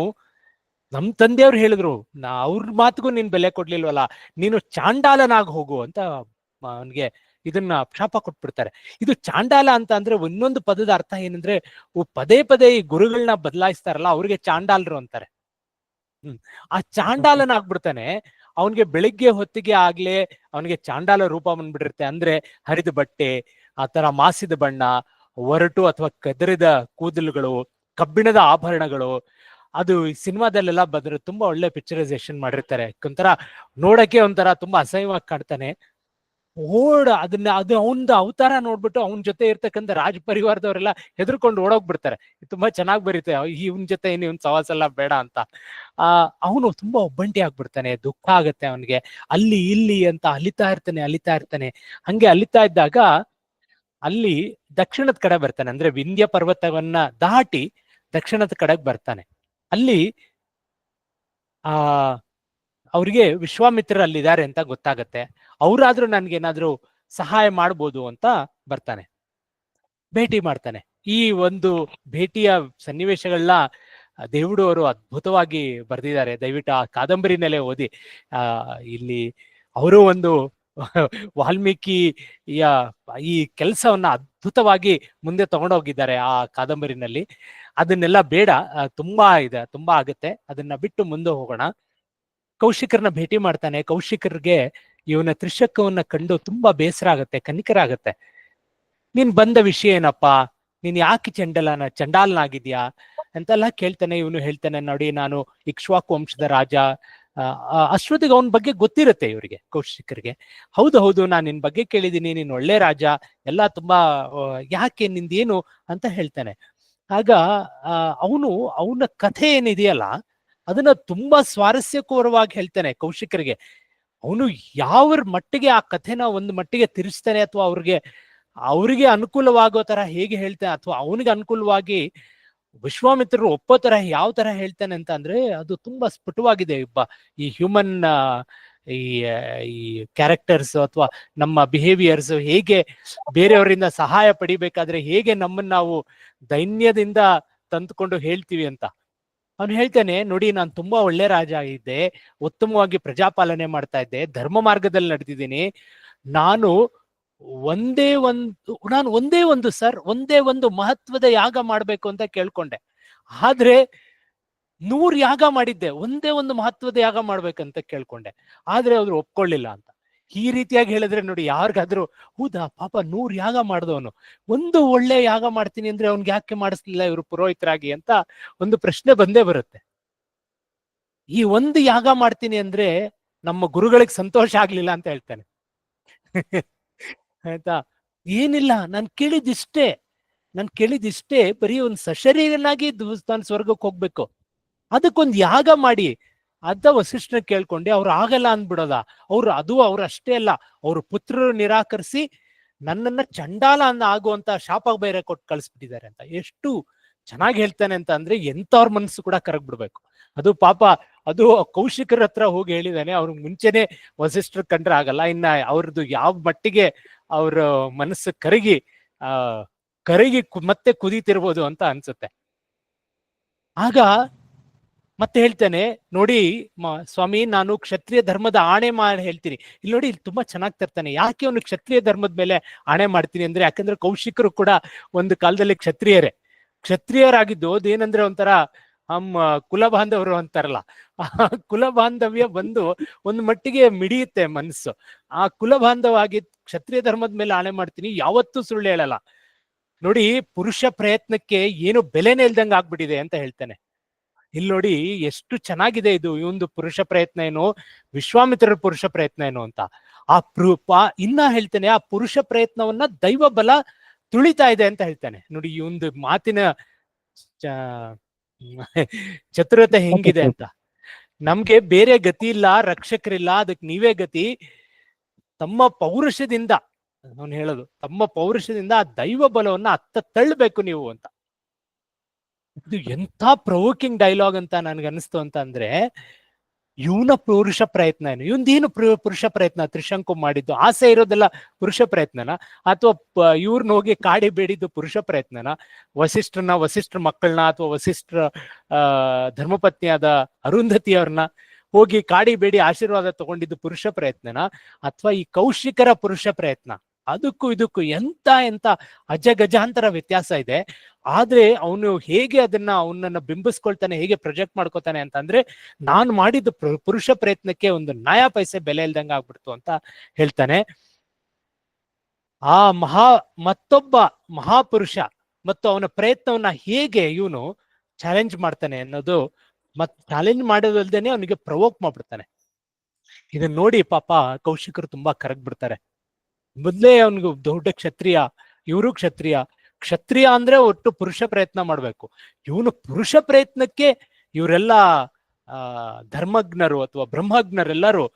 ನಮ್ ತಂದೆಯವ್ರು ಹೇಳಿದ್ರು, ನಾ ಅವ್ರ ಮಾತಿಗೂ ನೀನ್ ಬೆಲೆ ಕೊಡ್ಲಿಲ್ವಲ್ಲ, ನೀನು ಚಾಂಡಾಲನಾಗ್ ಹೋಗು ಅಂತ ಅವನ್ಗೆ ಇದನ್ನ ಶಾಪ ಕೊಟ್ಬಿಡ್ತಾರೆ. ಇದು ಚಾಂಡಾಲ ಅಂತ ಅಂದ್ರೆ ಇನ್ನೊಂದು ಪದದ ಅರ್ಥ ಏನಂದ್ರೆ ಪದೇ ಪದೇ ಈ ಗುರುಗಳನ್ನ ಬದಲಾಯಿಸ್ತಾರಲ್ಲ, ಅವ್ರಿಗೆ ಚಾಂಡಾಲರು ಅಂತಾರೆ. ಹ್ಮ್. ಆ ಚಾಂಡಾಲನ ಆಗ್ಬಿಡ್ತಾನೆ ಅವನ್ಗೆ ಬೆಳಿಗ್ಗೆ ಹೊತ್ತಿಗೆ ಆಗ್ಲೇ ಅವನಿಗೆ ಚಾಂಡಾಲ ರೂಪ ಬಂದ್ಬಿಟ್ಟಿರುತ್ತೆ. ಅಂದ್ರೆ ಹರಿದ ಬಟ್ಟೆ, ಆ ತರ ಮಾಸಿದ ಬಣ್ಣ, ಒರಟು ಅಥವಾ ಕದರಿದ ಕೂದಲುಗಳು, ಕಬ್ಬಿಣದ ಆಭರಣಗಳು, ಅದು ಈ ಸಿನಿಮಾದಲ್ಲೆಲ್ಲ ಬಂದ್ರೆ ತುಂಬಾ ಒಳ್ಳೆ ಪಿಕ್ಚರೈಸೇಷನ್ ಮಾಡಿರ್ತಾರೆ. ಒಂಥರ ನೋಡಕ್ಕೆ ಒಂಥರ ತುಂಬಾ ಅಸಹ್ಯವಾಗಿ ಕಾಣ್ತಾನೆ. ಓಡ, ಅದನ್ನ, ಅದು ಅವನ್ದ ಅವತಾರ ನೋಡ್ಬಿಟ್ಟು ಅವನ ಜೊತೆ ಇರ್ತಕ್ಕಂಥ ರಾಜ ಪರಿವಾರದವರೆಲ್ಲ ಹೆದರ್ಕೊಂಡು ಓಡೋಗ್ಬಿಡ್ತಾರೆ. ತುಂಬಾ ಚೆನ್ನಾಗಿ ಬರೀತೆ ಇವನ್ ಜೊತೆ ಏನು ಇವ್ನ್ ಸವಾಸ ಎಲ್ಲ ಬೇಡ ಅಂತ. ಆ, ಅವನು ತುಂಬಾ ಒಬ್ಬಂಟಿ ಆಗ್ಬಿಡ್ತಾನೆ, ದುಃಖ ಆಗತ್ತೆ ಅವನಿಗೆ. ಅಲ್ಲಿ ಇಲ್ಲಿ ಅಂತ ಅಲಿತಾ ಇರ್ತಾನೆ ಅಲಿತಾ ಇರ್ತಾನೆ. ಹಂಗೆ ಅಲಿತಾ ಇದ್ದಾಗ ಅಲ್ಲಿ ದಕ್ಷಿಣದ ಕಡೆ ಬರ್ತಾನೆ. ಅಂದ್ರೆ ವಿಂಧ್ಯ ಪರ್ವತವನ್ನ ದಾಟಿ ದಕ್ಷಿಣದ ಕಡೆಗೆ ಬರ್ತಾನೆ. ಅಲ್ಲಿ, ಆ, ಅವ್ರಿಗೆ ವಿಶ್ವಾಮಿತ್ರರು ಅಲ್ಲಿದ್ದಾರೆ ಅಂತ ಗೊತ್ತಾಗತ್ತೆ. ಅವ್ರಾದ್ರೂ ನನ್ಗೇನಾದ್ರೂ ಸಹಾಯ ಮಾಡ್ಬೋದು ಅಂತ ಬರ್ತಾನೆ. ಭೇಟಿ ಮಾಡ್ತಾನೆ. ಈ ಒಂದು ಭೇಟಿಯ ಸನ್ನಿವೇಶಗಳನ್ನ ದೇವುಡು ಅವರು ಅದ್ಭುತವಾಗಿ ಬರ್ದಿದ್ದಾರೆ. ದಯವಿಟ್ಟು ಆ ಕಾದಂಬರಿನಲ್ಲೇ ಓದಿ. ಆ, ಇಲ್ಲಿ ಅವರು ಒಂದು (laughs) ವಾಲ್ಮೀಕಿಯ ಈ ಕೆಲಸವನ್ನ ಅದ್ಭುತವಾಗಿ ಮುಂದೆ ತಗೊಂಡೋಗಿದ್ದಾರೆ ಆ ಕಾದಂಬರಿನಲ್ಲಿ. ಅದನ್ನೆಲ್ಲ ಬೇಡ ತುಂಬಾ ಇದೆ, ತುಂಬಾ ಆಗುತ್ತೆ. ಅದನ್ನ ಬಿಟ್ಟು ಮುಂದೆ ಹೋಗೋಣ. ಕೌಶಿಕರನ್ನ ಭೇಟಿ ಮಾಡ್ತಾನೆ. ಕೌಶಿಕರ್ಗೆ ಇವನ ತ್ರಿಶಕ್ಕವನ್ನ ಕಂಡು ತುಂಬಾ ಬೇಸರ ಆಗತ್ತೆ ಕನಿಕರ ಆಗತ್ತೆ ನೀನ್ ಬಂದ ವಿಷಯ ಏನಪ್ಪ? ನೀನ್ ಯಾಕೆ ಚಂಡಲನ, ಚಂಡಾಲನಾಗಿದ್ಯಾ? ಅಂತೆಲ್ಲ ಕೇಳ್ತಾನೆ, ಇವನು ಹೇಳ್ತಾನೆ, ನೋಡಿ ನಾನು ಇಕ್ಷ್ವಾಕು ವಂಶದ ರಾಜ. ಅಶ್ವತಿಗೆ ಅವನ ಬಗ್ಗೆ ಗೊತ್ತಿರುತ್ತೆ ಇವರಿಗೆ, ಕೌಶಿಕರಿಗೆ. ಹೌದು ಹೌದು, ನಾನು ನಿನ್ ಬಗ್ಗೆ ಕೇಳಿದೀನಿ, ನೀನ್ ಒಳ್ಳೆ ರಾಜ, ಎಲ್ಲ ತುಂಬಾ ಯಾಕೆ ನಿಂದೇನು ಅಂತ ಹೇಳ್ತಾನೆ. ಆಗ ಅವನು, ಅವನ ಕಥೆ ಏನಿದೆಯಲ್ಲ, ಅದನ್ನ ತುಂಬಾ ಸ್ವಾರಸ್ಯಕರವಾಗಿ ಹೇಳ್ತಾನೆ ಕೌಶಿಕರಿಗೆ. ಅವನು ಯಾವ ಮಟ್ಟಿಗೆ ಆ ಕಥೆನ ಒಂದು ಮಟ್ಟಿಗೆ ತಿರ್ಸ್ತಾನೆ ಅಥವಾ ಅವ್ರಿಗೆ ಅವ್ರಿಗೆ ಅನುಕೂಲವಾಗೋ ತರ ಹೇಗೆ ಹೇಳ್ತಾನೆ ಅಥವಾ ಅವನಿಗೆ ಅನುಕೂಲವಾಗಿ ವಿಶ್ವಾಮಿತ್ರರು ಒಪ್ಪೋ ತರ ಯಾವ ತರ ಹೇಳ್ತಾನೆ ಅಂತ ಅಂದ್ರೆ ಅದು ತುಂಬಾ ಸ್ಫುಟವಾಗಿದೆ ಒಬ್ಬ ಈ ಹ್ಯೂಮನ್ ಈ ಈ ಕ್ಯಾರೆಕ್ಟರ್ಸ್ ಅಥವಾ ನಮ್ಮ ಬಿಹೇವಿಯರ್ಸ್ ಹೇಗೆ ಬೇರೆಯವರಿಂದ ಸಹಾಯ ಪಡಿಬೇಕಾದ್ರೆ ಹೇಗೆ ನಮ್ಮನ್ನ ನಾವು ದೈನ್ಯದಿಂದ ತಂದುಕೊಂಡು ಹೇಳ್ತೀವಿ ಅಂತ. ಅವನು ಹೇಳ್ತಾನೆ, ನೋಡಿ ನಾನು ತುಂಬಾ ಒಳ್ಳೆ ರಾಜ ಆಗಿದ್ದೆ. ಉತ್ತಮವಾಗಿ ಪ್ರಜಾಪಾಲನೆ ಮಾಡ್ತಾ ಇದ್ದೆ. ಧರ್ಮ ಮಾರ್ಗದಲ್ಲಿ ನಡೆದಿದ್ದೀನಿ. ನಾನು ಒಂದೇ ಒಂದು, ನಾನು ಒಂದೇ ಒಂದು ಸರ್, ಒಂದೇ ಒಂದು ಮಹತ್ವದ ಯಾಗ ಮಾಡ್ಬೇಕು ಅಂತ ಕೇಳ್ಕೊಂಡೆ. ಆದ್ರೆ ನೂರ್ ಯಾಗ ಮಾಡಿದ್ದೆ. ಒಂದೇ ಒಂದು ಮಹತ್ವದ ಯಾಗ ಮಾಡ್ಬೇಕಂತ ಕೇಳ್ಕೊಂಡೆ. ಆದ್ರೆ ಅವ್ರು ಒಪ್ಕೊಳ್ಳಿಲ್ಲ ಅಂತ. ಈ ರೀತಿಯಾಗಿ ಹೇಳಿದ್ರೆ ನೋಡಿ ಯಾರಿಗಾದ್ರೂ, ಹೌದಾ ಪಾಪ ನೂರ್ ಯಾಗ ಮಾಡಿದವನು. ಒಂದು ಒಳ್ಳೆ ಯಾಗ ಮಾಡ್ತೀನಿ ಅಂದ್ರೆ ಅವ್ನ್ಗೆ ಯಾಕೆ ಮಾಡಿಸ್ಲಿಲ್ಲ ಇವರು ಪುರೋಹಿತರಾಗಿ ಅಂತ ಒಂದು ಪ್ರಶ್ನೆ ಬಂದೇ ಬರುತ್ತೆ. ಈ ಒಂದು ಯಾಗ ಮಾಡ್ತೀನಿ ಅಂದ್ರೆ ನಮ್ಮ ಗುರುಗಳಿಗೆ ಸಂತೋಷ ಆಗ್ಲಿಲ್ಲ ಅಂತ ಹೇಳ್ತಾನೆ. (laughs) ಆಯ್ತಾ? ಏನಿಲ್ಲ, ನಾನು ಕೇಳಿದಿಷ್ಟೇ. ನಾನು ಕೇಳಿದಿಷ್ಟೇ ಬರೀ ಒಂದು ಸಶರೀರನಾಗಿ ನಾನು ಸ್ವರ್ಗಕ್ಕೆ ಹೋಗ್ಬೇಕು. ಅದಕ್ಕೊಂದು ಯಾಗ ಮಾಡಿ ಅದ ವಸಿಷ್ಠನ ಕೇಳ್ಕೊಂಡೆ, ಅವ್ರು ಆಗಲ್ಲ ಅಂದ್ಬಿಡೋದ. ಅವ್ರು ಅದು ಅವ್ರ ಅಷ್ಟೇ ಅಲ್ಲ, ಅವ್ರ ಪುತ್ರರು ನಿರಾಕರಿಸಿ ನನ್ನನ್ನ ಚಂಡಾಲ ಅನ್ನ ಆಗುವಂತ ಶಾಪ ಬೇರೆ ಕೊಟ್ಟು ಕಳಿಸ್ಬಿಟ್ಟಿದ್ದಾರೆ ಅಂತ. ಎಷ್ಟು ಚೆನ್ನಾಗಿ ಹೇಳ್ತಾನೆ ಅಂತ ಅಂದ್ರೆ ಎಂತವ್ರ ಮನಸ್ಸು ಕೂಡ ಕರಗ್ಬಿಡ್ಬೇಕು ಅದು ಪಾಪ, ಅದು ಕೌಶಿಕರ ಹತ್ರ ಹೋಗಿ ಹೇಳಿದಾನೆ ಅವ್ರಿಗೆ ಮುಂಚೆನೆ ವಸಿಷ್ಠರ್ ಕಂಡ್ರೆ ಆಗಲ್ಲ. ಇನ್ನ ಅವ್ರದ್ದು ಯಾವ ಮಟ್ಟಿಗೆ ಅವ್ರ ಮನಸ್ಸು ಕರಗಿ, ಆ, ಕರಗಿ ಮತ್ತೆ ಕುದೀತಿರ್ಬೋದು ಅಂತ ಅನ್ಸುತ್ತೆ. ಆಗ ಮತ್ತೆ ಹೇಳ್ತೇನೆ, ನೋಡಿ ಸ್ವಾಮಿ, ನಾನು ಕ್ಷತ್ರಿಯ ಧರ್ಮದ ಆಣೆ ಮಾ, ಹೇಳ್ತೀನಿ. ಇಲ್ಲಿ ನೋಡಿ, ಇಲ್ಲಿ ತುಂಬಾ ಚೆನ್ನಾಗಿ ತರ್ತಾನೆ. ಯಾಕೆ ಅವನು ಕ್ಷತ್ರಿಯ ಧರ್ಮದ ಮೇಲೆ ಆಣೆ ಮಾಡ್ತೀನಿ ಅಂದ್ರೆ, ಯಾಕಂದ್ರೆ ಕೌಶಿಕರು ಕೂಡ ಒಂದು ಕಾಲದಲ್ಲಿ ಕ್ಷತ್ರಿಯರೇ. ಕ್ಷತ್ರಿಯರಾಗಿದ್ದು ಅದೇನಂದ್ರೆ ಒಂಥರ ಹಮ್ಮ ಕುಲ ಬಾಂಧವರು ಅಂತಾರಲ್ಲ. ಆ ಕುಲ ಬಾಂಧವ್ಯ ಬಂದು ಒಂದು ಮಟ್ಟಿಗೆ ಮಿಡಿಯುತ್ತೆ ಮನಸ್ಸು. ಆ ಕುಲ ಬಾಂಧವಾಗಿ ಕ್ಷತ್ರಿಯ ಧರ್ಮದ ಮೇಲೆ ಆಣೆ ಮಾಡ್ತೀನಿ, ಯಾವತ್ತೂ ಸುಳ್ಳು ಹೇಳಲ್ಲ. ನೋಡಿ, ಪುರುಷ ಪ್ರಯತ್ನಕ್ಕೆ ಏನು ಬೆಲೆನೇ ಇಲ್ದಂಗೆ ಆಗ್ಬಿಟ್ಟಿದೆ ಅಂತ ಹೇಳ್ತಾನೆ. ಇಲ್ಲಿ ನೋಡಿ ಎಷ್ಟು ಚೆನ್ನಾಗಿದೆ ಇದು, ಈ ಪುರುಷ ಪ್ರಯತ್ನ ಏನು, ವಿಶ್ವಾಮಿತ್ರರ ಪುರುಷ ಪ್ರಯತ್ನ ಏನು ಅಂತ. ಆ ಪ್ರೂಪ ಇನ್ನ ಹೇಳ್ತೇನೆ, ಆ ಪುರುಷ ಪ್ರಯತ್ನವನ್ನ ದೈವ ಬಲ ತುಳಿತಾ ಇದೆ ಅಂತ ಹೇಳ್ತಾನೆ. ನೋಡಿ ಈ ಒಂದು ಮಾತಿನ ಚತುರತೆ ಹೆಂಗಿದೆ ಅಂತ. ನಮ್ಗೆ ಬೇರೆ ಗತಿ ಇಲ್ಲ, ರಕ್ಷಕರಿಲ್ಲ, ಅದಕ್ಕೆ ನೀವೇ ಗತಿ. ತಮ್ಮ ಪೌರುಷದಿಂದ ಅವನು ಹೇಳೋದು, ತಮ್ಮ ಪೌರುಷದಿಂದ ಆ ದೈವ ಬಲವನ್ನ ಅತ್ತ ತಳ್ಳಬೇಕು ನೀವು ಅಂತ. ಇದು ಎಂತ ಪ್ರವೋಕಿಂಗ್ ಡೈಲಾಗ್ ಅಂತ ನನ್ಗೆ ಅನಿಸ್ತು ಅಂತ ಅಂದ್ರೆ ಇವನ ಪುರುಷ ಪ್ರಯತ್ನ ಏನು? ಇವಂದೇನು ಪುರುಷ ಪ್ರಯತ್ನ? ತ್ರಿಶಂಕು ಮಾಡಿದ್ದು ಆಸೆ ಇರೋದೆಲ್ಲ ಪುರುಷ ಪ್ರಯತ್ನನ? ಅಥವಾ ಇವ್ರನ್ನ ಹೋಗಿ ಕಾಡಿ ಬೇಡಿದ್ದು ಪುರುಷ ಪ್ರಯತ್ನನ? ವಸಿಷ್ಠರನ್ನ ವಸಿಷ್ಠರ ಮಕ್ಕಳನ್ನ ಅಥವಾ ವಸಿಷ್ಠರ ಧರ್ಮಪತ್ನಿಯಾದ ಅರುಂಧತಿಯವ್ರನ್ನ ಹೋಗಿ ಕಾಡಿ ಬೇಡಿ ಆಶೀರ್ವಾದ ತಗೊಂಡಿದ್ದು ಪುರುಷ ಪ್ರಯತ್ನನ? ಅಥವಾ ಈ ಕೌಶಿಕರ ಪುರುಷ ಪ್ರಯತ್ನ? ಅದಕ್ಕೂ ಇದಕ್ಕೂ ಎಂತ ಎಂತ ಅಜಗಜಾಂತರ ವ್ಯತ್ಯಾಸ ಇದೆ. ಆದ್ರೆ ಅವನು ಹೇಗೆ ಅದನ್ನ ಅವನನ್ನ ಬಿಂಬಿಸ್ಕೊಳ್ತಾನೆ, ಹೇಗೆ ಪ್ರೊಜೆಕ್ಟ್ ಮಾಡ್ಕೋತಾನೆ ಅಂತಂದ್ರೆ ನಾನು ಮಾಡಿದ ಪುರುಷ ಪ್ರಯತ್ನಕ್ಕೆ ಒಂದು ನಯ ಪೈಸೆ ಬೆಲೆ ಇಲ್ದಂಗ ಆಗ್ಬಿಡ್ತು ಅಂತ ಹೇಳ್ತಾನೆ. ಆ ಮಹಾ, ಮತ್ತೊಬ್ಬ ಮಹಾಪುರುಷ ಮತ್ತು ಅವನ ಪ್ರಯತ್ನವನ್ನ ಹೇಗೆ ಇವನು ಚಾಲೆಂಜ್ ಮಾಡ್ತಾನೆ ಅನ್ನೋದು ಮತ್ ಚಾಲೆಂಜ್ ಮಾಡೋದಲ್ದೇನೆ ಅವನಿಗೆ ಪ್ರವೋಕ್ ಮಾಡ್ಬಿಡ್ತಾನೆ. ಇದನ್ನ ನೋಡಿ ಪಾಪ ಕೌಶಿಕರು ತುಂಬಾ ಕರಗ್ ಬಿಡ್ತಾರೆ ಮೊದ್ಲೇ ಅವನಿಗೆ ದೊಡ್ಡ ಕ್ಷತ್ರಿಯ, ಇವರು ಕ್ಷತ್ರಿಯ. ಕ್ಷತ್ರಿಯ ಅಂದ್ರೆ ಒಟ್ಟು ಪುರುಷ ಪ್ರಯತ್ನ ಮಾಡ್ಬೇಕು. ಇವನು ಪುರುಷ ಪ್ರಯತ್ನಕ್ಕೆ ಇವರೆಲ್ಲ, ಆ ಧರ್ಮಜ್ಞರು ಅಥವಾ ಬ್ರಹ್ಮಜ್ಞರೆಲ್ಲರೂ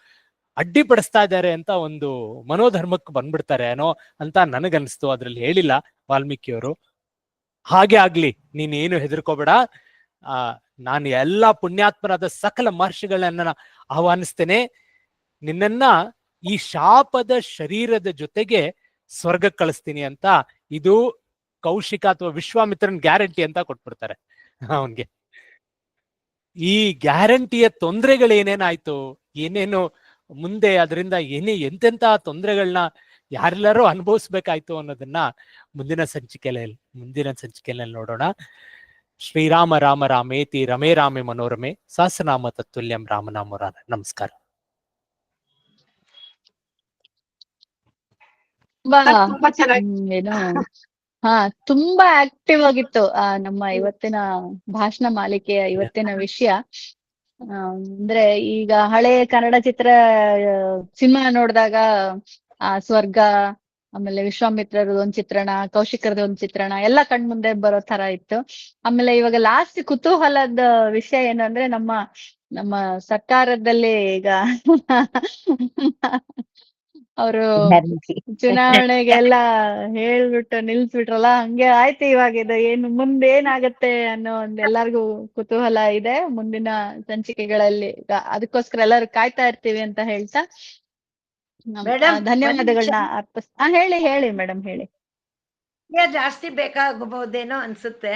ಅಡ್ಡಿಪಡಿಸ್ತಾ ಇದ್ದಾರೆ ಅಂತ ಒಂದು ಮನೋಧರ್ಮಕ್ಕೆ ಬಂದ್ಬಿಡ್ತಾರೆ ಏನೋ ಅಂತ ನನಗನ್ಸ್ತು. ಅದ್ರಲ್ಲಿ ಹೇಳಿಲ್ಲ ವಾಲ್ಮೀಕಿಯವರು. ಹಾಗೆ ಆಗ್ಲಿ, ನೀನೇನು ಹೆದರ್ಕೋಬೇಡ. ಆ, ನಾನು ಎಲ್ಲಾ ಪುಣ್ಯಾತ್ಮರಾದ ಸಕಲ ಮಹರ್ಷಿಗಳನ್ನ ಆಹ್ವಾನಿಸ್ತೇನೆ. ನಿನ್ನನ್ನ ಈ ಶಾಪದ ಶರೀರದ ಜೊತೆಗೆ ಸ್ವರ್ಗ ಕಳಿಸ್ತೀನಿ ಅಂತ ಇದು ಕೌಶಿಕ ಅಥವಾ ವಿಶ್ವಾಮಿತ್ರನ್ ಗ್ಯಾರಂಟಿ ಅಂತ ಕೊಟ್ಬಿಡ್ತಾರೆ ಅವನ್ಗೆ. ಈ ಗ್ಯಾರಂಟಿಯ ತೊಂದರೆಗಳೇನೇನಾಯ್ತು, ಏನೇನು ಮುಂದೆ ಅದರಿಂದ ಏನೇ ಎಂತೆಂತ ತೊಂದರೆಗಳನ್ನ ಯಾರೆಲ್ಲರೂ ಅನುಭವಿಸ್ಬೇಕಾಯ್ತು ಅನ್ನೋದನ್ನ ಮುಂದಿನ ಸಂಚಿಕೆಯಲ್ಲಿ ಮುಂದಿನ ಸಂಚಿಕೆಯಲ್ಲಿ ನೋಡೋಣ. ಶ್ರೀರಾಮ ರಾಮ ರಾಮೇತಿ ರಮೇ ರಾಮೆ ಮನೋರಮೆ, ಸಹಸ್ರನಾಮ ತತ್ತುಲ್ಯಂ ರಾಮನಾಮ ನಮಸ್ಕಾರ. ತುಂಬಾ ತುಂಬಾ ಚೆನ್ನಾಗಿ ಏನು. (laughs) ಹಾ ತುಂಬಾ ಆಕ್ಟಿವ್ ಆಗಿತ್ತು ಆ ನಮ್ಮ ಇವತ್ತಿನ ಭಾಷಣ ಮಾಲಿಕೆಯ ಇವತ್ತಿನ ವಿಷಯ. ಆ, ಅಂದ್ರೆ ಈಗ ಹಳೆ ಕನ್ನಡ ಚಿತ್ರ ಸಿನಿಮಾ ನೋಡಿದಾಗ ಆ ಸ್ವರ್ಗ ಆಮೇಲೆ ವಿಶ್ವಾಮಿತ್ರರದ್ ಒಂದ್ ಚಿತ್ರಣ ಕೌಶಿಕರದ್ ಒಂದ್ ಚಿತ್ರಣ ಎಲ್ಲ ಕಣ್ಮುಂದೆ ಬರೋ ತರ ಇತ್ತು. ಆಮೇಲೆ ಇವಾಗ ಲಾಸ್ಟ್ ಕುತೂಹಲದ ವಿಷಯ ಏನು ಅಂದ್ರೆ ನಮ್ಮ ನಮ್ಮ ಸರ್ಕಾರದಲ್ಲಿ ಈಗ (laughs) ಅವರು ಚುನಾವಣೆಗೆಲ್ಲ ಹೇಳ್ಬಿಟ್ಟು ನಿಲ್ಸ್ಬಿಟ್ರಲ್ಲ ಹಂಗೆ ಆಯ್ತು ಇವಾಗ ಇದು ಏನು ಮುಂದೆ ಏನಾಗತ್ತೆ ಅನ್ನೋ ಒಂದ್ ಎಲ್ಲಾರ್ಗು ಕುತೂಹಲ ಇದೆ. ಮುಂದಿನ ಸಂಚಿಕೆಗಳಲ್ಲಿ ಅದಕ್ಕೋಸ್ಕರ ಎಲ್ಲರೂ ಕಾಯ್ತಾ ಇರ್ತೀವಿ ಅಂತ ಹೇಳ್ತಾ. ಧನ್ಯವಾದಗಳನ್ನ ಅರ್ಪಿಸ್ ಹಾ ಹೇಳಿ ಹೇಳಿ ಮೇಡಮ್ ಹೇಳಿ. ಜಾಸ್ತಿ ಬೇಕಾಗಬಹುದೇನೋ ಅನ್ಸುತ್ತೆ.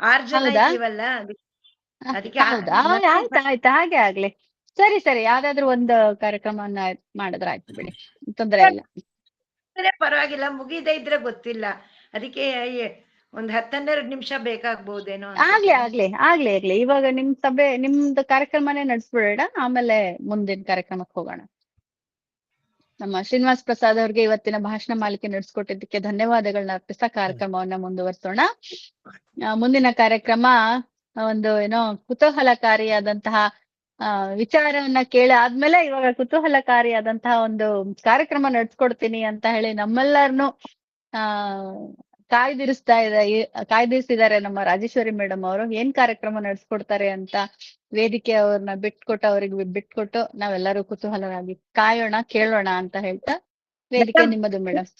ಆರ್ ಜನ ಇದೀವಲ್ಲ ಅದಕ್ಕೆ- ಆಯ್ತು ಆಯ್ತು ಹಾಗೆ ಆಗ್ಲಿ. ಸರಿ ಸರಿ. ಯಾವ್ದಾದ್ರು ಒಂದು ಕಾರ್ಯಕ್ರಮವನ್ನ ಮಾಡಿದ್ರೆ ಆಯ್ತು ಬಿಡಿ. ತೊಂದ್ರೆ ಇಲ್ಲ. ಪರವಾಗಿಲ್ಲ. ಮುಗಿದೇ ಇದ್ರೆ ಗೊತ್ತಿಲ್ಲ. ಅದಕ್ಕೆ ಒಂದ್ ಹತ್ತನ್ನೆರಡು ನಿಮಿಷ ಬೇಕಾಗ್ಬಹುದೇನೋ. ಆಗ್ಲಿ ಆಗ್ಲಿ ಆಗ್ಲಿ ಆಗ್ಲಿ. ಇವಾಗ ನಿಮ್ ಸಭೆ ನಿಮ್ದು ಕಾರ್ಯಕ್ರಮನೇ ನಡ್ಸ್ಬಿಡೋಣ. ಆಮೇಲೆ ಮುಂದಿನ ಕಾರ್ಯಕ್ರಮಕ್ಕೆ ಹೋಗೋಣ. ನಮ್ಮ ಶ್ರೀನಿವಾಸ್ ಪ್ರಸಾದ್ ಅವ್ರಿಗೆ ಇವತ್ತಿನ ಭಾಷಣ ಮಾಲಿಕೆ ನಡೆಸ್ಕೊಟ್ಟಿದ್ದಕ್ಕೆ ಧನ್ಯವಾದಗಳನ್ನ ಅರ್ಪಿಸ್ತಾ ಕಾರ್ಯಕ್ರಮವನ್ನ ಮುಂದುವರಿಸೋಣ. ಮುಂದಿನ ಕಾರ್ಯಕ್ರಮ ಒಂದು ಏನೋ ಕುತೂಹಲಕಾರಿಯಾದಂತಹ ಆ ವಿಚಾರವನ್ನ ಕೇಳಿ ಆದ್ಮೇಲೆ ಇವಾಗ ಕುತೂಹಲಕಾರಿಯಾದಂತಹ ಒಂದು ಕಾರ್ಯಕ್ರಮ ನಡ್ಸ್ಕೊಡ್ತೀನಿ ಅಂತ ಹೇಳಿ ನಮ್ಮೆಲ್ಲರನ್ನು ಆ ಕಾಯ್ದಿರಿಸ್ತಾ ಇದೆ ಕಾಯ್ದಿರಿಸಿದ್ದಾರೆ ನಮ್ಮ ರಾಜೇಶ್ವರಿ ಮೇಡಮ್ ಅವರು. ಏನ್ ಕಾರ್ಯಕ್ರಮ ನಡ್ಸ್ಕೊಡ್ತಾರೆ ಅಂತ ವೇದಿಕೆ ಅವ್ರನ್ನ ಬಿಟ್ಕೊಟ್ಟು ಅವ್ರಿಗೆ ಬಿಟ್ಕೊಟ್ಟು ನಾವೆಲ್ಲರೂ ಕುತೂಹಲವಾಗಿ ಕಾಯೋಣ ಕೇಳೋಣ ಅಂತ ಹೇಳ್ತಾ ವೇದಿಕೆ ನಿಮ್ಮದು ಮೇಡಮ್.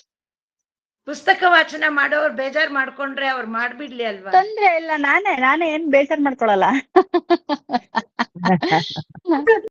ಪುಸ್ತಕ ವಾಚನ ಮಾಡೋರು ಬೇಜಾರ್ ಮಾಡ್ಕೊಂಡ್ರೆ ಅವ್ರು ಮಾಡ್ಬಿಡ್ಲಿ ಅಲ್ವಾ? ತೊಂದ್ರೆ ಇಲ್ಲ ನಾನೇ ನಾನೇ ಏನ್ ಬೇಜಾರ್ ಮಾಡ್ಕೊಳಲ್ಲ. (laughs)